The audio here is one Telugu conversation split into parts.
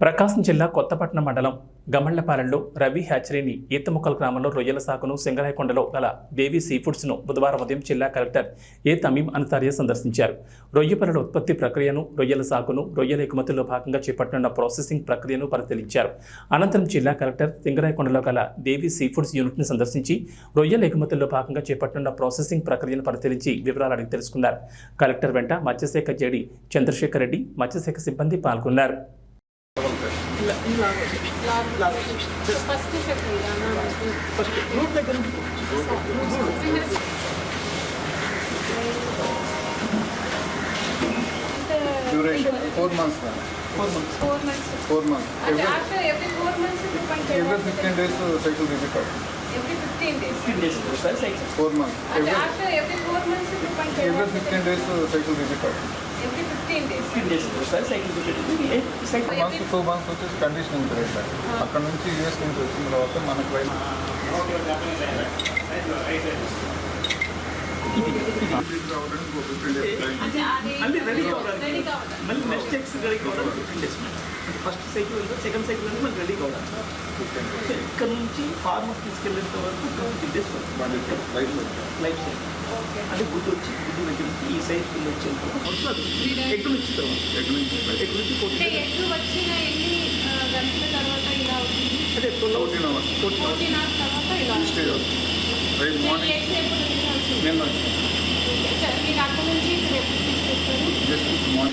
ప్రకాశం జిల్లా కొత్తపట్నం మండలం గమళ్ళపాలెంలో రవి హ్యాచరీని ఈతముక్కల గ్రామంలో రొయ్యల సాగును సింగరాయకొండలో గల దేవి సీ ఫుడ్స్ను బుధవారం ఉదయం జిల్లా కలెక్టర్ ఏ తమీం అన్సారియా సందర్శించారు. రొయ్య పనుల ఉత్పత్తి ప్రక్రియను రొయ్యల సాగును రొయ్యల ఎగుమతిలో భాగంగా చేపట్టనున్న ప్రాసెసింగ్ ప్రక్రియను పరిశీలించారు. అనంతరం జిల్లా కలెక్టర్ సింగరాయకొండలో గల దేవి సీ ఫుడ్స్ యూనిట్ను సందర్శించి రొయ్యల ఎగుమతుల్లో భాగంగా చేపట్టనున్న ప్రాసెసింగ్ ప్రక్రియను పరిశీలించి వివరాలు అడిగి తెలుసుకున్నారు. కలెక్టర్ వెంట మత్స్యశాఖ జేడి చంద్రశేఖర్ రెడ్డి మత్స్యశాఖ సిబ్బంది పాల్గొన్నారు. फ़र्स्ट से खरीदाना फ़र्स्ट नोट द गंदी duration four months now four months four months four months every, after every four months you can every 15 days uh, cycle will be cut every 15 days 15 days cycle four months every, after every four months you can every 15 days uh, cycle will be cut every fifteen days fifteen days ఒకసారి సైకిల్ పెట్టేది సైకిల్ మంత్స్ టూ మంత్స్ వచ్చేసి కండిషనింగ్ పీరియడ్ అక్కడ నుంచి యూఎస్ నుంచి వచ్చిన తర్వాత మనకు అది మళ్ళీ నెక్స్ట్ ఎక్స్ రెడీ కావడానికి ఫిఫ్టీన్ డేస్ ఫస్ట్ సైకిల్ ఉందో సెకండ్ సైకిల్ ఉంది మళ్ళీ రెడీ కావడానికి ఇక్కడ నుంచి ఫార్మర్ తీసుకెళ్ళేంత వరకు ఫిఫ్టీన్ డేస్ లైఫ్ సైకిల్ అంటే గుడ్డు వచ్చి గుడ్డు దగ్గర నుంచి ఈ సైజ్ కింద వచ్చేంత వరకు వస్తుంది ఎక్కడ నుంచి తర్వాత ఎక్కడి నుంచి ఎక్కడ నుంచి అంటే వచ్చిన ఎన్ని తర్వాత twelve fourteen hours fourteen hours తర్వాత ఇలా స్టే రైట్ మార్నింగ్ నేను వచ్చాను సరే, మీరు అక్కడ నుంచి ఇక్కడ ఎప్పుడు తీసుకొస్తారు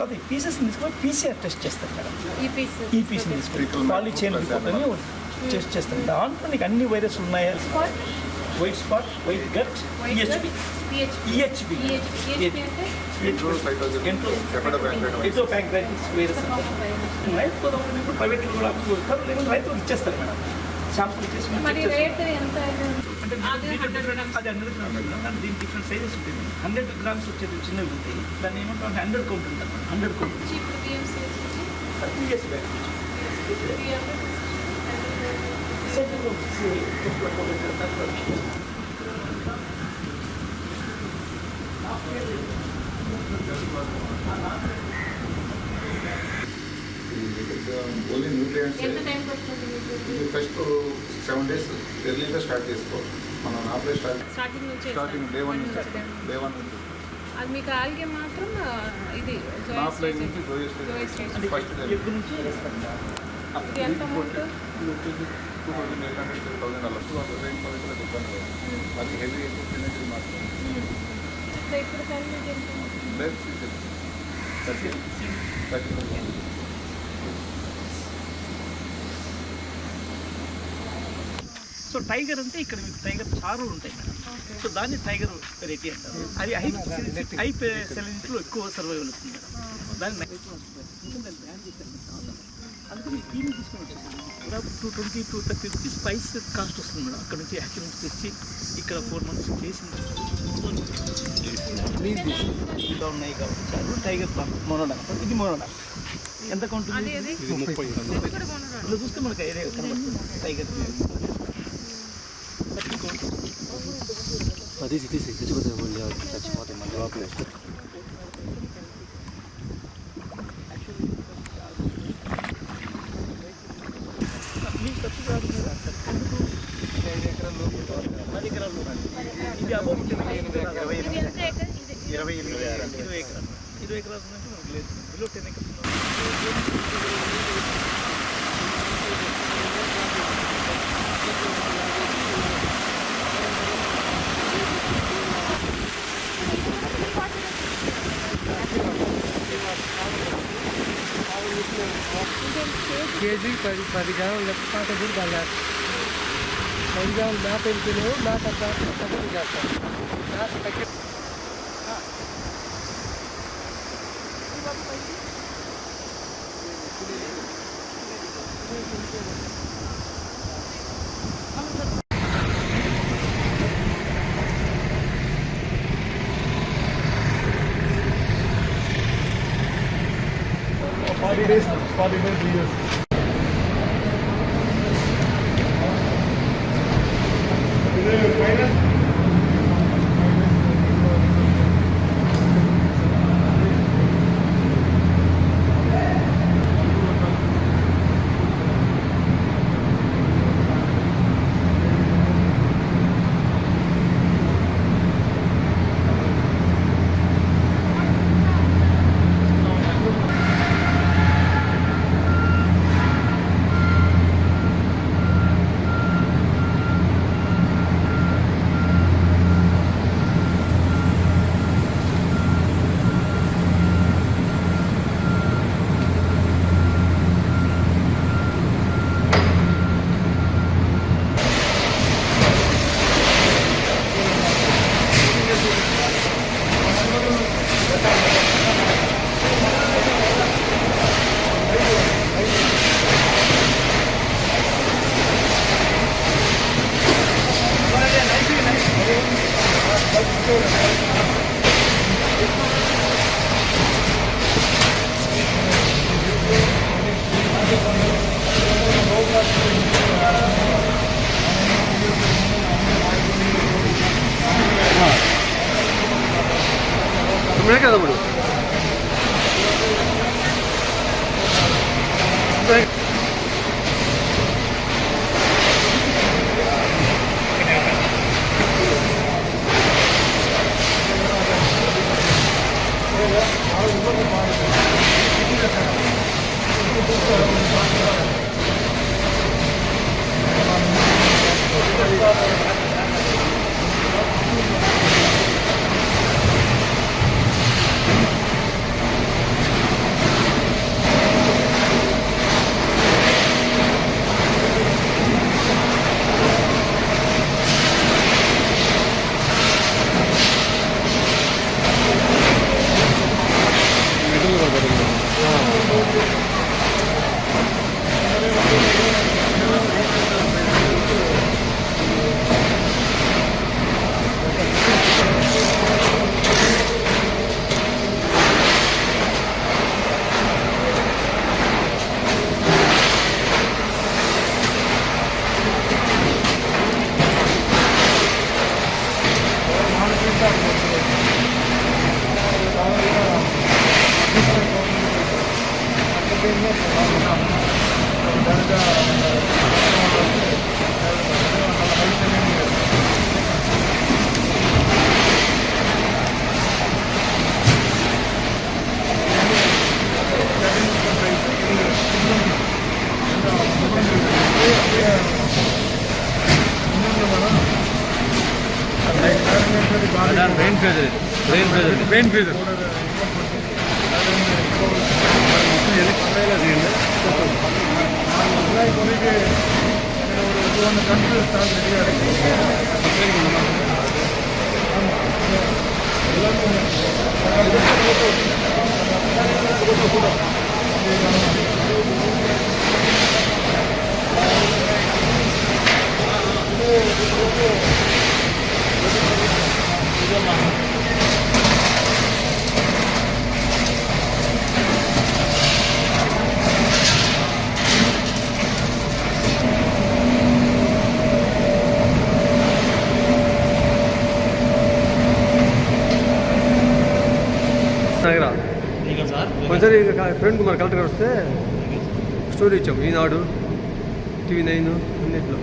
కాదు ఈ పీసెస్ తీసుకొని పీసీఆర్ టెస్ట్ చేస్తారు మేడం. ఈ పీస్ తీసుకొని పాలి చైన్ రిపోర్ట్ అని టెస్ట్ చేస్తారు. దాంట్లో నీకు అన్ని వైరస్ ఉన్నాయా? White spot white gut EHP EHP ఇటో ప్యాంక్రైటిస్ వైరస్ రైతు ఇప్పుడు ప్రైవేట్లో కూడా లేకుంటే రైతులకు ఇచ్చేస్తారు మేడం. షాంపూలు ఇచ్చేసి మరి రేట్ ఎంత అంటే దీంట్లో different- అది హండ్రెడ్ గ్రామ్స్ ఉంటుంది కానీ దీని డిఫరెంట్ సైజెస్ ఉంటుంది హండ్రెడ్ గ్రామ్స్ వచ్చేది చిన్నవి ఉంటాయి దాన్ని ఏమంటారు హండ్రెడ్ కౌంట్ ఉంటుంది hundred count cheap BMC three years back only nutrients ఎంత టైం పడుతుంది మీకు ఫస్ట్ seven days ఎర్లీగా స్టార్ట్ చేసుకో. మనం ఆపరే స్టార్ట్ స్టార్టింగ్ నుంచి స్టార్టింగ్ డే వన్ నుంచి డే వన్. నుంచి అది మీకు ఆల్గే మాత్రం ఇది నా జోయా ప్లేస్ స్టేజ్. నుంచి జోయో జోయా స్టేజ్ స్టేజ్. First day. ఇది ఎంత amount? Two thousand eight hundred two thousand అలా టూ హండ్రెడ్ రేంజ్ అది హెవీ ఎక్విప్మెంట్ మాత్రం. Blood season thirty thirty so tiger అంటే ఇక్కడ మీకు టైగర్ చారులు ఉంటాయి మేడం. సో దాన్ని టైగర్ వెరైటీ అంటారు. అది హై హై సెలెంట్లో ఎక్కువ సర్వైవల్ అవుతుంది మేడం. దాన్ని అందుకని దీన్ని తీసుకొని వచ్చేసాను దాదాపు two twenty two thirty rupees price cost వస్తుంది మేడం. అక్కడ నుంచి యాక్చువల్ నుంచి తెచ్చి ఇక్కడ ఫోర్ మంత్స్ చేసిన ఇంకా ఉన్నాయి కాబట్టి చాలు. టైగర్ మొనోడా. ఇది మొనోడా. ఎంత కొనరా ఇలా చూస్తే మనకు ఐడియా కనబడుతుంది. టైగర్ తీసి తీసి తెచ్చుకోతే మళ్ళీ చచ్చిపోతాయి మళ్ళీ లోపల. ఇరవై ఎనిమిది पड़ी पड़ी जाओ लेकिन तो पाँच दूर डाला पड़ी जाओ ना पेल के लिए ना तब तक तब तक जाता ना तब तक Five minutes, yes. brain phaser brain phaser brain phaser நாய் கொலைக்கு ஒரு இது ஒன்று கண்டு தான் ரெடியாக இருக்குது ஆமாம் எல்லாருக்கும் கூட Thank you. ఒకసారి ఫ్రెండ్ కుమార్ కలెక్టర్ వస్తే స్టోరీ ఇచ్చాం ఈనాడు టీవీ నైన్ అన్నిట్లో.